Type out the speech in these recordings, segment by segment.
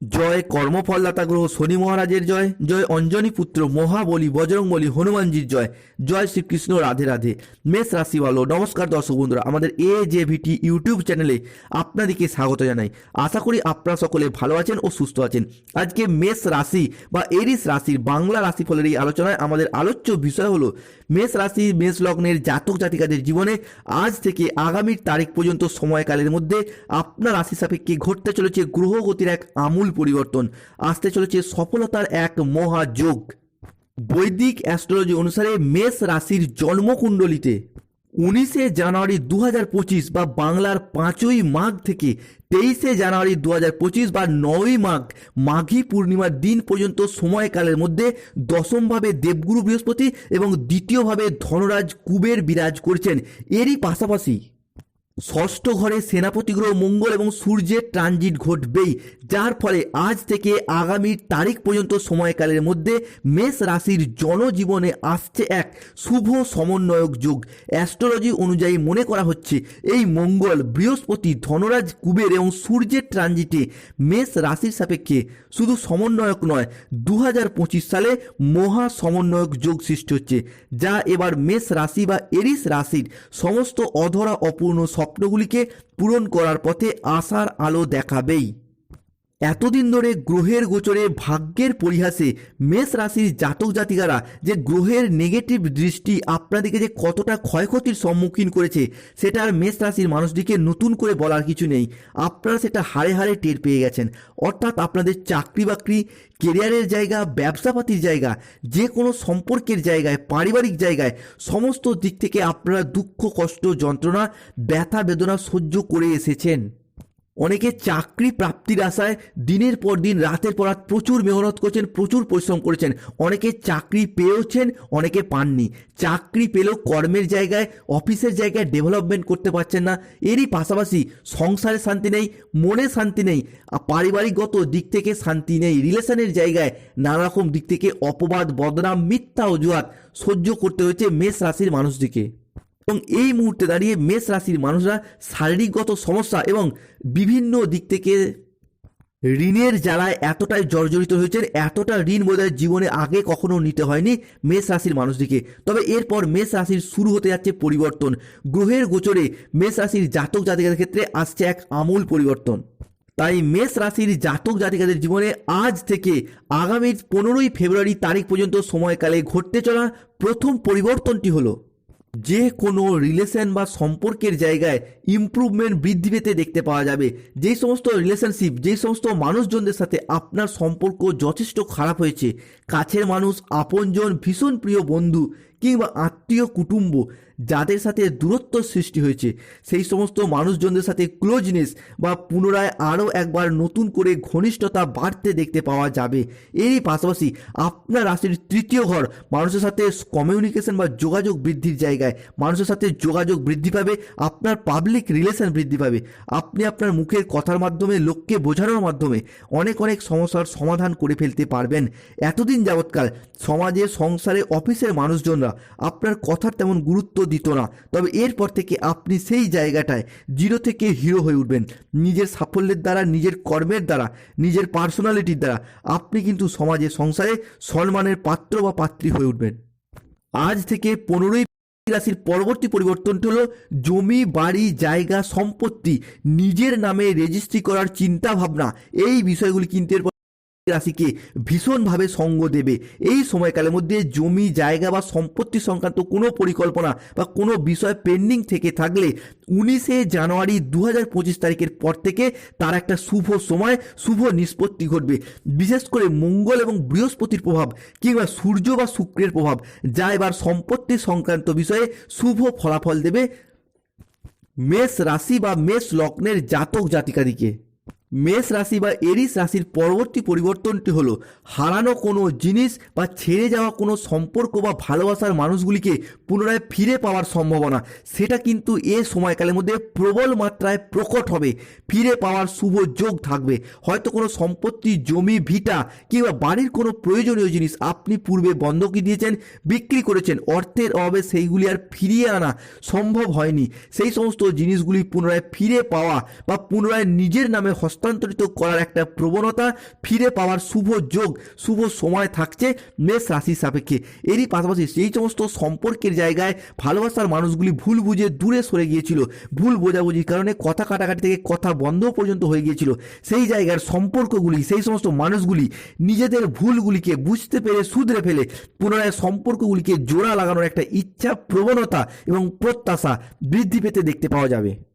জয় কর্মফলদাতা গ্রহ শনি মহারাজের জয় জয় অঞ্জনী পুত্র মহাবলী বজরংবলী হনুমানজির জয় জয় শ্রীকৃষ্ণ রাধে রাধে। মেষ রাশি ভালো নমস্কার দর্শক বন্ধুরা, আমাদের এ জে ভিটি ইউটিউব চ্যানেলে আপনাদেরকে স্বাগত জানাই। আশা করি আপনারা সকলে ভালো আছেন ও সুস্থ আছেন। আজকে মেষ রাশি বা এরিস রাশির বাংলা রাশিফলের এই আলোচনায় আমাদের আলোচ্য বিষয় হলো, মেষ রাশি, মেষ লগ্নের জাতক জাতিকাদের জীবনে আজ থেকে আগামীর তারিখ পর্যন্ত সময়কালের মধ্যে আপনার রাশি সাপেক্ষে ঘটতে চলেছে গ্রহগতির এক আমূল পরিবর্তন। আসতে চলেছে সফলতার এক মহাযোগ। বৈদিক অ্যাস্ট্রোলজি অনুসারে মেষ রাশির জন্মকুণ্ডলিতে উনিশে জানুয়ারি দু বা বাংলার পাঁচই মাঘ থেকে তেইশে জানুয়ারি দু পঁচিশ বা নয়ই মাঘ, মাঘী পূর্ণিমার দিন পর্যন্ত সময়কালের মধ্যে দশমভাবে দেবগুরু বৃহস্পতি এবং দ্বিতীয়ভাবে ধনরাজ কুবের বিরাজ করছেন। এরই পাশাপাশি ষষ্ঠ ঘরে সেনাপতি গ্রহ মঙ্গল এবং সূর্যের ট্রানজিট ঘটবেই, যার ফলে আজ থেকে আগামী তারিখ পর্যন্ত সময়কালের মধ্যে মেষ রাশির জনজীবনে আসছে এক শুভ সমন্বয়ক যুগ। অ্যাস্ট্রোলজি অনুযায়ী মনে করা হচ্ছে, এই মঙ্গল বৃহস্পতি, ধনরাজ, কুবের এবং সূর্যের ট্রানজিটে মেষ রাশির সাপেক্ষে শুধু সমন্বয়ক নয় দু সালে মহা সমন্বয়ক যোগ সৃষ্টি হচ্ছে, যা এবার মেষ রাশি বা এরিস রাশির সমস্ত অধরা অপূর্ণ স্বপ্নগুলিকে পূরণ করার পথে আশার আলো দেখাবেই। এতদিন ধরে গ্রহের গোচরে ভাগ্যের পরিহাসে মেষ রাশির জাতক জাতিকারা যে গ্রহের নেগেটিভ দৃষ্টি আপনাদেরকে যে কতটা ক্ষয়ক্ষতির সম্মুখীন করেছে সেটা আর মেষ রাশির মানুষটিকে নতুন করে বলার কিছু নেই। আপনারা সেটা হারে হারে টের পেয়ে গেছেন। অর্থাৎ আপনাদের চাকরি বাকরি কেরিয়ারের জায়গা, ব্যবসাপাতির জায়গা যে কোনো সম্পর্কের জায়গায়, পারিবারিক জায়গায়, সমস্ত দিক থেকে আপনারা দুঃখ, কষ্ট, যন্ত্রণা, ব্যথা, বেদনা সহ্য করে এসেছেন। অনেকে চাকরি প্রাপ্তির আশায় দিনের পর দিন, রাতের পর রাত প্রচুর মেহনত করছেন, প্রচুর পরিশ্রম করেছেন। অনেকে চাকরি পেয়েওছেন, অনেকে পাননি। চাকরি পেলেও কর্মের জায়গায়, অফিসের জায়গায় ডেভেলপমেন্ট করতে পারছেন না। এরই পাশাপাশি সংসারে শান্তি নেই, মনে শান্তি নেই পারিবারিকগত দিক থেকে শান্তি নেই। রিলেশনের জায়গায় নানা রকম দিক থেকে অপবাদ, বদনাম, মিথ্যা অজুহাত সহ্য করতে হয়েছে মেষ রাশির মানুষটিকে। এবং এই মুহূর্তে দাঁড়িয়ে মেষ রাশির মানুষরা শারীরিকগত সমস্যা এবং বিভিন্ন দিক থেকে ঋণের জ্বালায় এতটাই জর্জরিত হয়েছেন, এতটা ঋণ বোধহয় জীবনে আগে কখনো নিতে হয়নি মেষ রাশির মানুষদিকে তবে এরপর মেষ রাশির শুরু হতে যাচ্ছে পরিবর্তন। গ্রহের গোচরে মেষ রাশির জাতক জাতিকাদের ক্ষেত্রে আসছে এক আমূল পরিবর্তন। তাই মেষ রাশির জাতক জাতিকাদের জীবনে আজ থেকে আগামী পনেরোই ফেব্রুয়ারি তারিখ পর্যন্ত সময়কালে ঘটতে চলা প্রথম পরিবর্তনটি হলো যে কোনো রিলেশন বা সম্পর্কের জায়গায় ইম্প্রুভমেন্ট বৃদ্ধি পেতে দেখতে পাওয়া যাবে। যেই সমস্ত রিলেশনশিপ যেই সমস্ত মানুষজনদের সাথে আপনার সম্পর্ক যথেষ্ট খারাপ হয়েছে, কাছের মানুষ, আপনজন, ভীষণ প্রিয় বন্ধু কিংবা আত্মীয় কুটুম্ব যাদের সাথে দূরত্ব সৃষ্টি হয়েছে, সেই সমস্ত মানুষজনদের সাথে ক্লোজনেস বা পুনরায় আরও একবার নতুন করে ঘনিষ্ঠতা বাড়তে দেখতে পাওয়া যাবে। এরই পাশাপাশি আপনার রাশির তৃতীয় ঘর মানুষের সাথে কমিউনিকেশন বা যোগাযোগ বৃদ্ধির জায়গায় মানুষের সাথে যোগাযোগ বৃদ্ধি পাবে, আপনার পাবলিক রিলেশন বৃদ্ধি পাবে। আপনি আপনার মুখের কথার মাধ্যমে, লোককে বোঝানোর মাধ্যমে অনেক অনেক সমস্যার সমাধান করে ফেলতে পারবেন। এতদিন যাবৎকাল সমাজে, সংসারে, অফিসের মানুষজনরা আপনার কথার তেমন গুরুত্ব দিত না। তবে এরপর থেকে আপনি সেই জায়গাটায় জিরো থেকে হিরো হয়ে উঠবেন। নিজের সাফল্যের দ্বারা, নিজের কর্মের দ্বারা, নিজের পার্সোনালিটির দ্বারা আপনি কিন্তু সমাজে, সংসারে সম্মানের পাত্র বা পাত্রী হয়ে উঠবেন। আজ থেকে পনেরোই রাশির পরবর্তী পরিবর্তনটি হলো জমি, বাড়ি, জায়গা, সম্পত্তি, নিজের নামে রেজিস্ট্রি করার চিন্তা ভাবনা এই বিষয়গুলি কিন্তু এরপর রাশিকে ভীষণভাবে সঙ্গ দেবে। এই সময়কালের মধ্যে জমি, জায়গা বা সম্পত্তি সংক্রান্ত কোনো পরিকল্পনা বা কোনো বিষয় পেন্ডিং থেকে থাকলে উনিশে জানুয়ারি দু হাজার পঁচিশ তারিখের পর থেকে তার একটা শুভ সময়, শুভ নিষ্পত্তি ঘটবে। বিশেষ করে মঙ্গল এবং বৃহস্পতির প্রভাব কিংবা সূর্য বা শুক্রের প্রভাব, যা এবার সম্পত্তি সংক্রান্ত বিষয়ে শুভ ফলাফল দেবে মেষ রাশি বা মেষ লগ্নের জাতক জাতিকাদিকে। মেষ রাশি বা এরিস রাশির পরবর্তী পরিবর্তনটি হলো হারানো কোনো জিনিস বা ছেড়ে যাওয়া কোনো সম্পর্ক বা ভালোবাসার মানুষগুলিকে পুনরায় ফিরে পাওয়ার সম্ভাবনা। সেটা কিন্তু এ সময়কালের মধ্যে প্রবল মাত্রায় প্রকট হবে। ফিরে পাওয়ার শুভ যোগ থাকবে। হয়তো কোনো সম্পত্তি, জমি, ভিটা কিংবা বাড়ির কোনো প্রয়োজনীয় জিনিস আপনি পূর্বে বন্ধকি দিয়েছেন, বিক্রি করেছেন, অর্থের অভাবে সেইগুলি আর ফিরিয়ে আনা সম্ভব হয়নি। সেই সমস্ত জিনিসগুলি পুনরায় ফিরে পাওয়া বা পুনরায় নিজের নামে হস্ত হস্তান্তরিত করার একটা প্রবণতা ফিরে পাওয়ার শুভ যোগ, শুভ সময় থাকছে মেষ রাশির সাপেক্ষে। এরই পাশাপাশি সেই সমস্ত সম্পর্কের জায়গায় ভালোবাসার মানুষগুলি ভুল বুঝে দূরে সরে গিয়েছিল। ভুল বোঝাবুঝির কারণে কথা কাটাকাটি থেকে কথা বন্ধ পর্যন্ত হয়ে গিয়েছিল। সেই জায়গার সম্পর্কগুলি, সেই সমস্ত মানুষগুলি নিজেদের ভুলগুলিকে বুঝতে পেরে শুধরে ফেলে, পুনরায় সম্পর্কগুলিকে জোড়া লাগানোর একটা ইচ্ছা, প্রবণতা এবং প্রত্যাশা বৃদ্ধি পেতে দেখতে পাওয়া যাবে।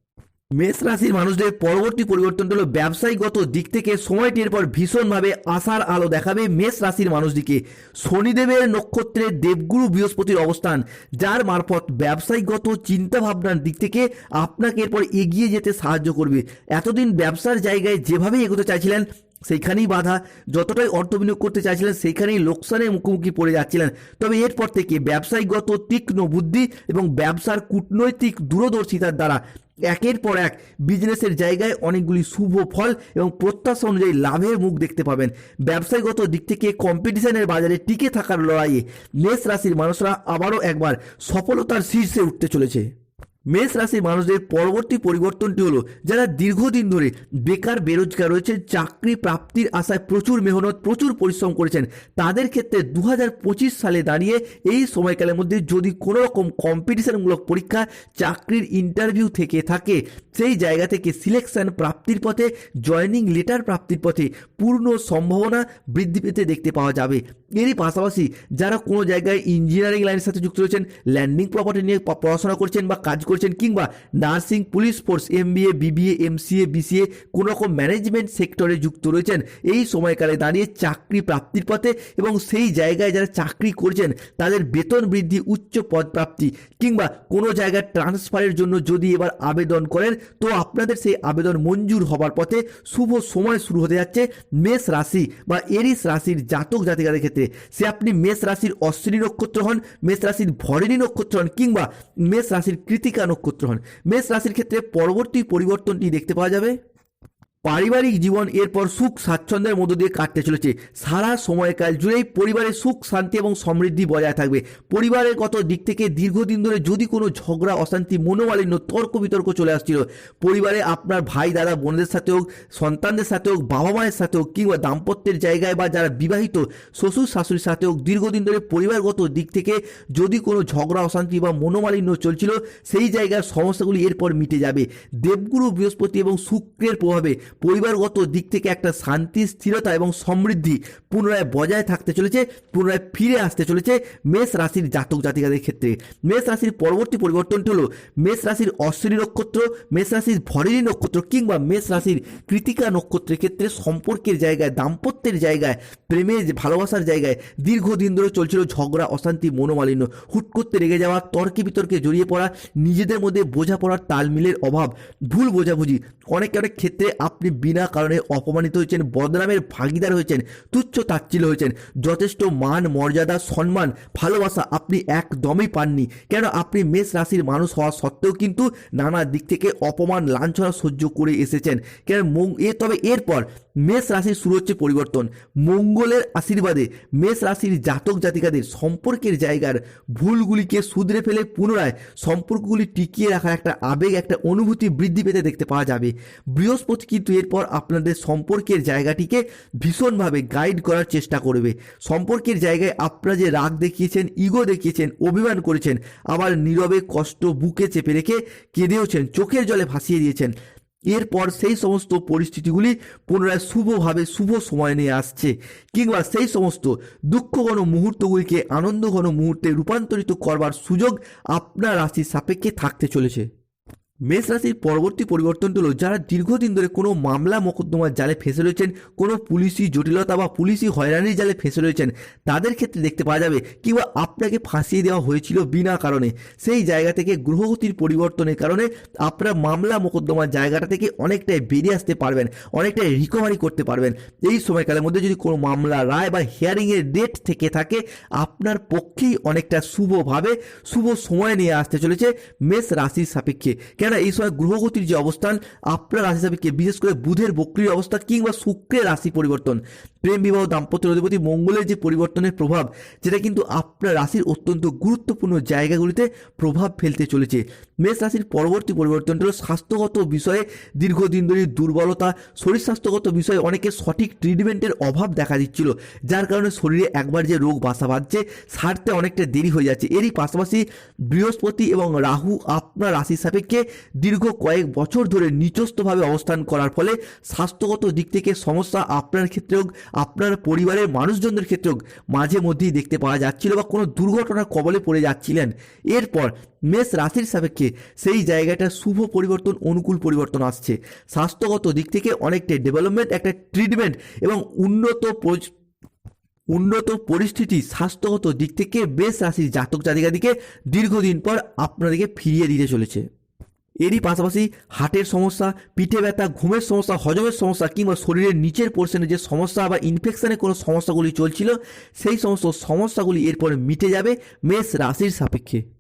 মেষ রাশির মানুষদের পরবর্তী পরিবর্তন হলো ব্যবসায়িকগত দিক থেকে সময়টির পর ভীষণভাবে আশার আলো দেখাবে মেষ রাশির মানুষদিকে। শনিদেবের নক্ষত্রে দেবগুরু বৃহস্পতির অবস্থান, যার মারফত ব্যবসায়িকগত চিন্তাভাবনার দিক থেকে আপনাকে এরপর এগিয়ে যেতে সাহায্য করবে। এতদিন ব্যবসার জায়গায় যেভাবে এগোতে চাইছিলেন, সেইখানেই বাধা। যতটাই অর্থ বিনিয়োগ করতে চাইছিলেন, সেইখানেই লোকসানের মুখোমুখি পড়ে যাচ্ছিলেন। তবে এরপর থেকে ব্যবসায়িকগত তীক্ষ্ণ বুদ্ধি এবং ব্যবসার কূটনৈতিক দূরদর্শিতার দ্বারা একের পর এক বিজনেসের জায়গায় অনেকগুলি শুভ ফল এবং প্রত্যাশা অনুযায়ী লাভের মুখ দেখতে পাবেন। ব্যবসায়গত দিক থেকে কম্পিটিশনের বাজারে টিকে থাকার লড়াইয়ে মেষ রাশির মানুষরা আবারও একবার সফলতার শীর্ষে উঠতে চলেছে। মেষ রাশির মানুষদের পরবর্তী পরিবর্তনটি হলো যারা দীর্ঘদিন ধরে বেকার, বেরোজগার রয়েছেন চাকরি প্রাপ্তির আশায় প্রচুর মেহনত, প্রচুর পরিশ্রম করেছেন, তাদের ক্ষেত্রে দু হাজার পঁচিশ সালে দাঁড়িয়ে এই সময়কালের মধ্যে যদি কোনো রকম কম্পিটিশনমূলক পরীক্ষা চাকরির ইন্টারভিউ থেকে থাকে, সেই জায়গা থেকে সিলেকশন প্রাপ্তির পথে জয়নিং লেটার প্রাপ্তির পথে পূর্ণ সম্ভাবনা বৃদ্ধি পেতে দেখতে পাওয়া যাবে। এরই পাশাপাশি যারা কোনো জায়গায় ইঞ্জিনিয়ারিং লাইনের সাথে যুক্ত রয়েছেন ল্যান্ডিং প্রপার্টি নিয়ে পড়াশোনা করছেন বা কাজ করছেন কিংবা nursing police force MBA BBA, MCA, BCA কোনো রকম ম্যানেজমেন্ট সেক্টরে যুক্ত রয়েছেন। এই সময়কালে দাঁড়িয়ে চাকরি প্রাপ্তির পথে এবং সেই জায়গায় যারা চাকরি করছেন, তাদের বেতন বৃদ্ধি, উচ্চ পদ প্রাপ্তি কিংবা কোনো জায়গায় ট্রান্সফারের জন্য যদি এবার আবেদন করেন, তো আপনাদের সেই আবেদন মঞ্জুর হবার পথে শুভ সময় শুরু হতে যাচ্ছে মেষ রাশি বা এরিস রাশির জাতক জাতিকাদের ক্ষেত্রে। সে আপনি মেষ রাশির অশ্বিনী নক্ষত্র হন, মেষ রাশির ভরিণী নক্ষত্র হন কিংবা মেষ রাশির কৃতিকা নক্ষত্র হন। মেষ রাশির ক্ষেত্রে পরবর্তী পরিবর্তনটি দেখতে পাওয়া যাবে। পারিবারিক জীবন, এরপর সুখ, স্বাচ্ছন্দ্যের মধ্য দিয়ে কাটতে চলেছে। সারা সময়কাল জুড়েই পরিবারের সুখ, শান্তি এবং সমৃদ্ধি বজায় থাকবে। পরিবারের গত দিক থেকে দীর্ঘদিন ধরে যদি কোনো ঝগড়া, অশান্তি, মনোমালিন্য তর্ক বিতর্ক চলে আসছিল, পরিবারে আপনার ভাই, দাদা, বোনদের সাথে হোক, সন্তানদের সাথে হোক বাবা মায়ের সাথে হোক, কিংবা দাম্পত্যের জায়গায় বা যারা বিবাহিত, শ্বশুর, শাশুড়ির সাথে হোক, দীর্ঘদিন ধরে পরিবারগত দিক থেকে যদি কোনো ঝগড়া, অশান্তি বা মনোমালিন্য চলছিল, সেই জায়গার সমস্যাগুলি এরপর মিটে যাবে। দেবগুরু বৃহস্পতি এবং শুক্রের প্রভাবে পরিবারগত দিক থেকে একটা শান্তি, স্থিরতা এবং সমৃদ্ধি পুনরায় বজায় থাকতে চলেছে, পুনরায় ফিরে আসতে চলেছে মেষ রাশির জাতক জাতিকাদের ক্ষেত্রে। মেষ রাশির পরবর্তী পরিবর্তনটি হলো মেষ রাশির অশ্বিনী নক্ষত্র, মেষ রাশির ভরিণী নক্ষত্র কিংবা মেষ রাশির কৃতিকা নক্ষত্রের ক্ষেত্রে সম্পর্কের জায়গায়, দাম্পত্যের জায়গায়, প্রেমের ভালোবাসার জায়গায় দীর্ঘদিন ধরে চলছিল ঝগড়া, অশান্তি, মনোমালিন্য, হুট করতে রেগে যাওয়া, তর্কে বিতর্কে জড়িয়ে পড়া, নিজেদের মধ্যে বোঝাপড়ার তালমিলের অভাব, ভুল বোঝাবুঝি অনেক অনেক ক্ষেত্রে আপনি বিনা কারণে অপমানিত হয়েছেন, বদনামের ভাগিদার হয়েছেন, তুচ্ছ তাচ্ছিল্য হয়েছেন। যথেষ্ট মান, মর্যাদা, সম্মান, ভালোবাসা আপনি একদমই পাননি। কেন আপনি মেষ রাশির মানুষ হওয়া সত্ত্বেও কিন্তু নানা দিক থেকে অপমান, লাঞ্ছনা সহ্য করে এসেছেন। কেন এ তবে এরপর মেষ রাশির শুরু হচ্ছে পরিবর্তন। মঙ্গলের আশীর্বাদে মেষ রাশির জাতক জাতিকাদের সম্পর্কের জায়গার ভুলগুলিকে শুধরে ফেলে পুনরায় সম্পর্কগুলি টিকিয়ে রাখার একটা আবেগ, একটা অনুভূতি বৃদ্ধি পেতে দেখতে পাওয়া যাবে। বৃহস্পতি কিন্তু এরপর আপনাদের সম্পর্কের জায়গাটিকে ভীষণভাবে গাইড করার চেষ্টা করবে। সম্পর্কের জায়গায় আপনারা যে রাগ দেখিয়েছেন ইগো দেখিয়েছেন, অভিমান করেছেন, আবার নীরবে কষ্ট বুকে চেপে রেখে কেঁদেওছেন, চোখের জলে ভাসিয়ে দিয়েছেন এরপর সেই সমস্ত পরিস্থিতিগুলি পুনরায় শুভভাবে, শুভ সময় নিয়ে আসছে। কিংবা সেই সমস্ত দুঃখঘন মুহূর্তগুলিকে আনন্দঘন মুহূর্তে রূপান্তরিত করবার সুযোগ আপনার রাশির সাপেক্ষে থাকতে চলেছে। মেষ রাশির পরবর্তী পরিবর্তনটি হলো যারা দীর্ঘদিন ধরে কোনো মামলা মোকদ্দমার জালে ফেসে রয়েছেন, কোনো পুলিশি জটিলতা বা পুলিশি হয়রানির জালে ফেসে রয়েছেন, তাদের ক্ষেত্রে দেখতে পাওয়া যাবে কিংবা আপনাকে ফাঁসিয়ে দেওয়া হয়েছিল বিনা কারণে। সেই জায়গা থেকে গ্রহগতির পরিবর্তনের কারণে আপনারা মামলা মোকদ্দমার জায়গাটা থেকে অনেকটাই বেরিয়ে আসতে পারবেন, অনেকটাই রিকভারি করতে পারবেন। এই সময়কালের মধ্যে যদি কোনো মামলা, রায় বা হিয়ারিংয়ের ডেট থেকে থাকে, আপনার পক্ষেই অনেকটা শুভভাবে শুভ সময় নিয়ে আসতে চলেছে মেষ রাশির সাপেক্ষে। কেন এই সময় গ্রহগতির যে অবস্থান, আপনার রাশি হিসাবে বিশেষ করে বুধের বক্রির অবস্থা কিংবা শুক্রের রাশি পরিবর্তন প্রেম বিবাহ দাম্পত্য অধিপতি মঙ্গলের যে পরিবর্তনের প্রভাব, যেটা কিন্তু আপনার রাশির অত্যন্ত গুরুত্বপূর্ণ জায়গাগুলিতে প্রভাব ফেলতে চলেছে। মেষ রাশির পরবর্তী পরিবর্তনটা হলো স্বাস্থ্যগত বিষয়ে দীর্ঘদিন ধরে দুর্বলতা, শরীর স্বাস্থ্যগত বিষয়ে অনেকে সঠিক ট্রিটমেন্টের অভাব দেখা দিচ্ছিল, যার কারণে শরীরে একবার যে রোগ বাসা বাঁধছে, সারতে অনেকটা দেরি হয়ে যাচ্ছে। এরই পাশাপাশি বৃহস্পতি এবং রাহু আপনার রাশির সাপেক্ষে দীর্ঘ কয়েক বছর ধরে নিচস্থভাবে অবস্থান করার ফলে স্বাস্থ্যগত দিক থেকে সমস্যা আপনার ক্ষেত্রেও আপনার পরিবারের মানুষজনদের ক্ষেত্রেও মাঝে মধ্যেই দেখতে পাওয়া যাচ্ছিল বা কোনো দুর্ঘটনার কবলে পড়ে যাচ্ছিলেন। এরপর মেষ রাশির সাপেক্ষে সেই জায়গাটা শুভ পরিবর্তন, অনুকূল পরিবর্তন আসছে। স্বাস্থ্যগত দিক থেকে অনেকটা ডেভেলপমেন্ট একটা ট্রিটমেন্ট এবং উন্নত উন্নত পরিস্থিতি স্বাস্থ্যগত দিক থেকে বেশ রাশির জাতক জাতিকাদিকে দীর্ঘদিন পর আপনাদেরকে ফিরিয়ে দিতে চলেছে। এরই পাশাপাশি হার্টের সমস্যা, পিঠে ব্যথা, ঘুমের সমস্যা, হজমের সমস্যা কিংবা শরীরের নিচের পোর্শনে যে সমস্যা বা ইনফেকশনের কোনো সমস্যাগুলি চলছিল, সেই সমস্ত সমস্যাগুলি এরপরে মিটে যাবে মেষ রাশির সাপেক্ষে।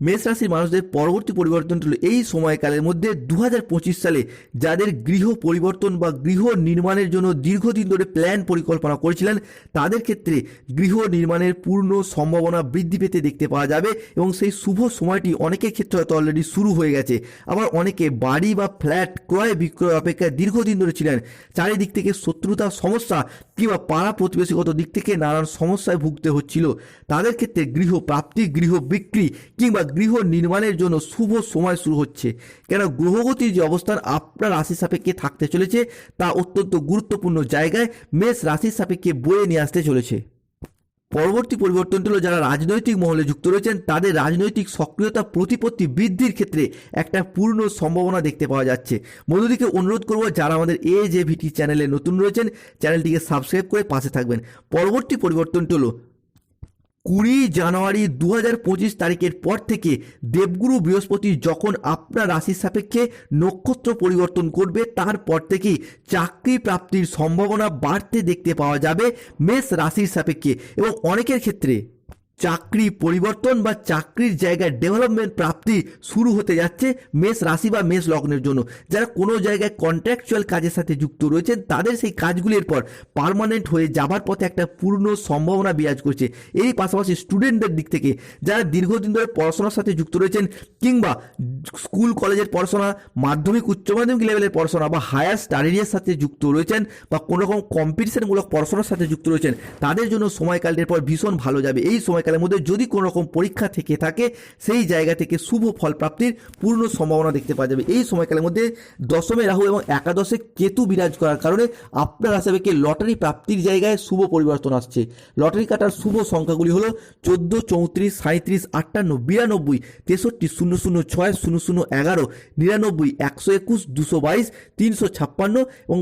মেষ রাশির মানুষদের পরবর্তী পরিবর্তনটি হলো এই সময়কালের মধ্যে দু হাজার পঁচিশ সালে যাদের গৃহ পরিবর্তন বা গৃহ নির্মাণের জন্য দীর্ঘদিন ধরে প্ল্যান পরিকল্পনা করেছিলেন, তাদের ক্ষেত্রে গৃহ নির্মাণের পূর্ণ সম্ভাবনা বৃদ্ধি পেতে দেখতে পাওয়া যাবে এবং সেই শুভ সময়টি অনেকের ক্ষেত্রে হয়তো অলরেডি শুরু হয়ে গেছে। আবার অনেকে বাড়ি বা ফ্ল্যাট ক্রয় বিক্রয় অপেক্ষায় দীর্ঘদিন ধরে ছিলেন। চারিদিক থেকে শত্রুতা, সমস্যা কিংবা পাড়া প্রতিবেশীগত দিক থেকে নানান সমস্যায় ভুগতে হচ্ছিল। তাদের ক্ষেত্রে গৃহ প্রাপ্তি, গৃহ বিক্রি কিংবা গৃহ নির্মাণের জন্য শুভ সময় শুরু হচ্ছে। কেন গ্রহগতির যে অবস্থান আপনার রাশি সাপেক্ষে থাকতে চলেছে, তা অত্যন্ত গুরুত্বপূর্ণ জায়গায় মেষ রাশির সাপেক্ষে বয়ে নিয়ে আসতে চলেছে। পরবর্তী পরিবর্তনটি হলো যারা রাজনৈতিক মহলে যুক্ত রয়েছেন, তাদের রাজনৈতিক সক্রিয়তা, প্রতিপত্তি বৃদ্ধির ক্ষেত্রে একটা পূর্ণ সম্ভাবনা দেখতে পাওয়া যাচ্ছে। মধুদিকে অনুরোধ করব, যারা আমাদের এ জে ভিটি চ্যানেলে নতুন রয়েছেন চ্যানেলটিকে সাবস্ক্রাইব করে পাশে থাকবেন। পরবর্তী পরিবর্তনটি হলো কুড়ি জানুয়ারি দু হাজার পঁচিশ তারিখের পর থেকে দেবগুরু বৃহস্পতি যখন আপনার রাশির সাপেক্ষে নক্ষত্র পরিবর্তন করবে, তারপর থেকেই চাকরি প্রাপ্তির সম্ভাবনা বাড়তে দেখতে পাওয়া যাবে মেষ রাশির সাপেক্ষে। এবং অনেকের ক্ষেত্রে চাকরি পরিবর্তন বা চাকরির জায়গায় ডেভেলপমেন্ট প্রাপ্তি শুরু হতে যাচ্ছে মেষ রাশি বা মেষ লগ্নের জন্য। যারা কোনো জায়গায় কন্ট্রাকচুয়াল কাজের সাথে যুক্ত রয়েছেন, তাদের সেই কাজগুলির পর পার্মানেন্ট হয়ে যাবার পথে একটা পূর্ণ সম্ভাবনা বিরাজ করছে। এই পাশাপাশি স্টুডেন্টদের দিক থেকে যারা দীর্ঘদিন ধরে পড়াশোনার সাথে যুক্ত রয়েছেন কিংবা স্কুল, কলেজের পড়াশোনা, মাধ্যমিক, উচ্চ মাধ্যমিক লেভেলের পড়াশোনা বা হায়ার স্টাডিজের সাথে যুক্ত রয়েছেন বা কোনো রকম কম্পিটিশনমূলক পড়াশোনার সাথে যুক্ত রয়েছেন, তাদের জন্য সময়কালটির পর ভীষণ ভালো যাবে। এই সময়কালের মধ্যে যদি কোনো রকম পরীক্ষা থেকে থাকে, সেই জায়গা থেকে শুভ ফল প্রাপ্তির পূর্ণ সম্ভাবনা দেখতে পাওয়া যাবে। এই সময়কালের মধ্যে দশমে রাহু এবং একাদশে কেতু বিরাজ করার কারণে আপনার আশেপাশে লটারি প্রাপ্তির জায়গায় শুভ পরিবর্তন আসছে। লটারি কাটার শুভ সংখ্যাগুলি হলো চোদ্দ, চৌত্রিশ সাঁত্রিশ আটান্ন, বিরানব্বই, তেষট্টি, শূন্য শূন্য, ছয়, শূন্য শূন্য, এগারো, নিরানব্বই, একশো একুশ, দুশো বাইশ, তিনশো ছাপ্পান্ন এবং